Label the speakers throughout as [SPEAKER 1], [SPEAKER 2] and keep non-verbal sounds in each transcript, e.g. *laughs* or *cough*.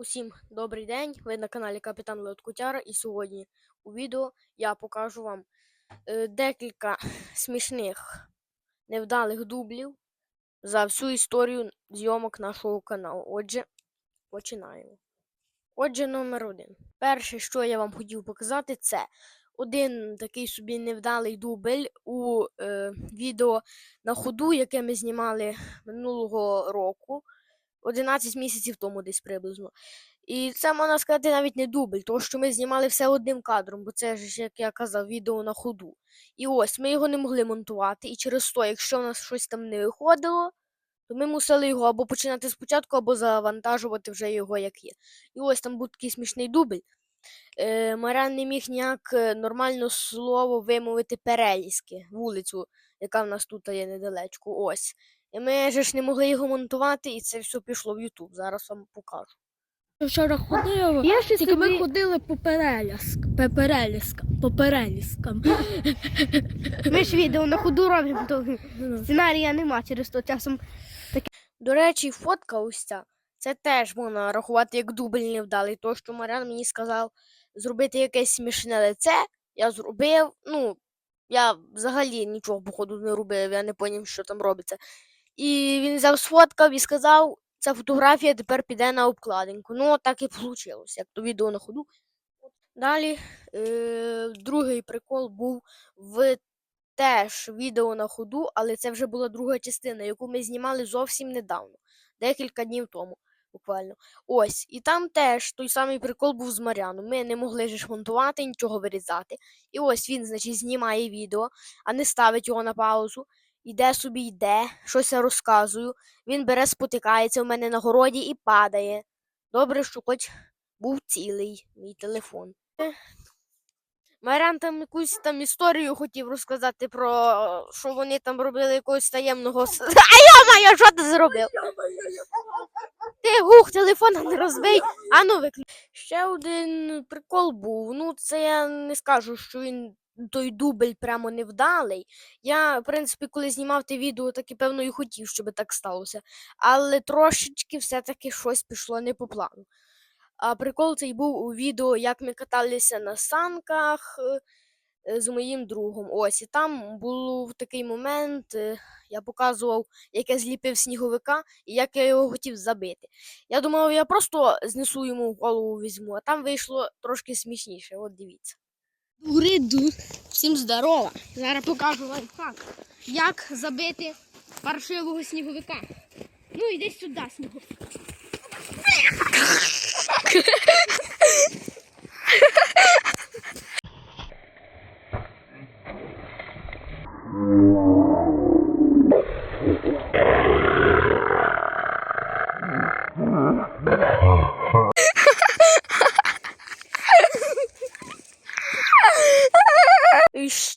[SPEAKER 1] Усім добрий день! Ви на каналі Капітан Леоткутяра і сьогодні у відео я покажу вам е, декілька *laughs* смішних невдалих дублів за всю історію зйомок нашого каналу. Отже, починаємо. Отже, номер один. Перше, що я вам хотів показати, це один такий собі невдалий дубль у е, відео на ходу, яке ми знімали минулого року. 11 місяців тому десь приблизно. І це можна сказати навіть не дубль, тому що ми знімали все одним кадром, бо це ж, як я казав, відео на ходу. І ось ми його не могли монтувати, і через то, якщо в нас щось там не виходило, то ми мусили його або починати спочатку, або завантажувати вже його як є. І ось там був такий смішний дубль. Е, Марян не міг ніяк е, нормально слово вимовити перелізки, вулицю, яка в нас тут є недалечко. Ось. І ми ж не могли його монтувати, і це все пішло в Ютуб. Зараз вам покажу.
[SPEAKER 2] Вчора ходили,
[SPEAKER 1] Я ще
[SPEAKER 2] тільки ми ходили по перелізкам, по перелізкам, по перелізкам. *laughs*
[SPEAKER 3] Ми ж відео на ходу робимо, то
[SPEAKER 2] Ну,
[SPEAKER 3] сценарія нема через то часом. Таке.
[SPEAKER 1] До речі, фотка ось ця. Це теж можна рахувати як дубль невдалий. То, що Марян мені сказав зробити якесь смішне лице, я зробив. Ну, я взагалі нічого, походу, не робив, я не поняв, що там робиться. І він взяв сфоткав і сказав, ця фотографія тепер піде на обкладинку. Ну, так і вийшло, як то відео на ходу. Далі, е, другий прикол був в теж відео на ходу, але це вже була друга частина, яку ми знімали зовсім недавно, декілька днів тому, буквально. Ось, і там теж той самий прикол був з Маряном. Ми не могли ж монтувати, нічого вирізати. І ось він, значить, знімає відео, а не ставить його на паузу. Іде собі йде, щось я розказую. Він бере, спотикається у мене на городі і падає. Добре, що хоч був цілий мій телефон. Марян там якусь там історію хотів розказати про що вони там робили якогось таємного. *laughs* А йо-моє, що ти зробив? Ти гух, телефон не розбий. А ну виклю. Ще один прикол був. Ну, це я не скажу, що він той дубль прямо невдалий. Я, в принципі, коли знімав те відео, так і певно і хотів, щоб так сталося. Але трошечки все-таки щось пішло не по плану. А прикол цей був у відео, як ми каталися на санках е, з моїм другом. Ось, і там був такий момент, е, я показував, як я зліпив сніговика і як я його хотів забити. Я думав, я просто знесу йому голову візьму, а там вийшло трошки смішніше. От дивіться.
[SPEAKER 3] Уриду. Всім здорова. Зараз покажу лайфхак. Як забити паршивого сніговика. Ну, іди сюди, сніговик.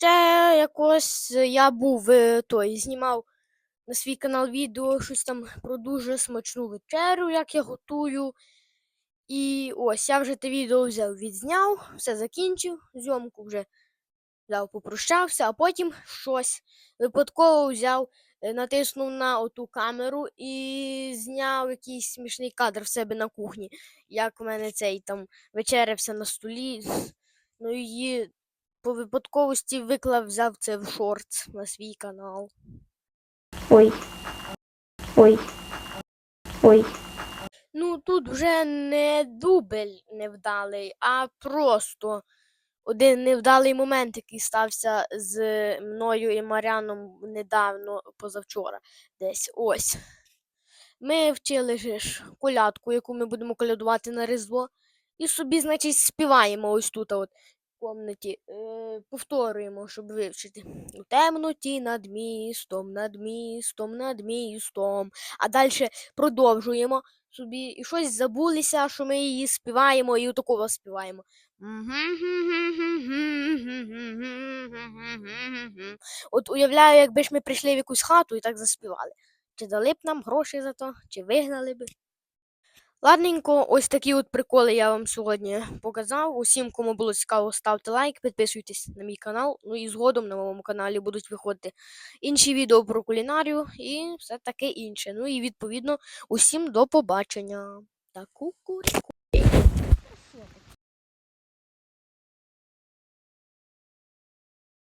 [SPEAKER 1] Ще якось я був е, той, знімав на свій канал відео щось там про дуже смачну вечерю, як я готую. І ось я вже те відео взяв, відзняв, все закінчив, зйомку вже взяв, попрощався, а потім щось випадково взяв, е, натиснув на оту камеру і зняв якийсь смішний кадр в себе на кухні, як в мене цей там вечерявся на столі. Ну її по випадковості виклав, взяв це в шортс на свій канал.
[SPEAKER 3] Ой. Ой. Ой.
[SPEAKER 1] Ну, тут вже не дубль невдалий, а просто один невдалий момент, який стався з мною і Маряном недавно, позавчора, десь ось. Ми вчили ж колядку, яку ми будемо колядувати на Різдво, і собі, значить, співаємо ось тут, от, комнаті, е, повторюємо, щоб вивчити. У темноті над містом, над містом, над містом. А далі продовжуємо собі і щось забулися, що ми її співаємо, і отакого співаємо. От уявляю, якби ж ми прийшли в якусь хату і так заспівали. Чи дали б нам гроші за то, чи вигнали б. Ладненько, ось такі от приколи я вам сьогодні показав. Усім, кому було цікаво, ставте лайк, підписуйтесь на мій канал. Ну і згодом на моєму каналі будуть виходити інші відео про кулінарію і все таке інше. Ну і відповідно усім до побачення. Та ку-ку-ку.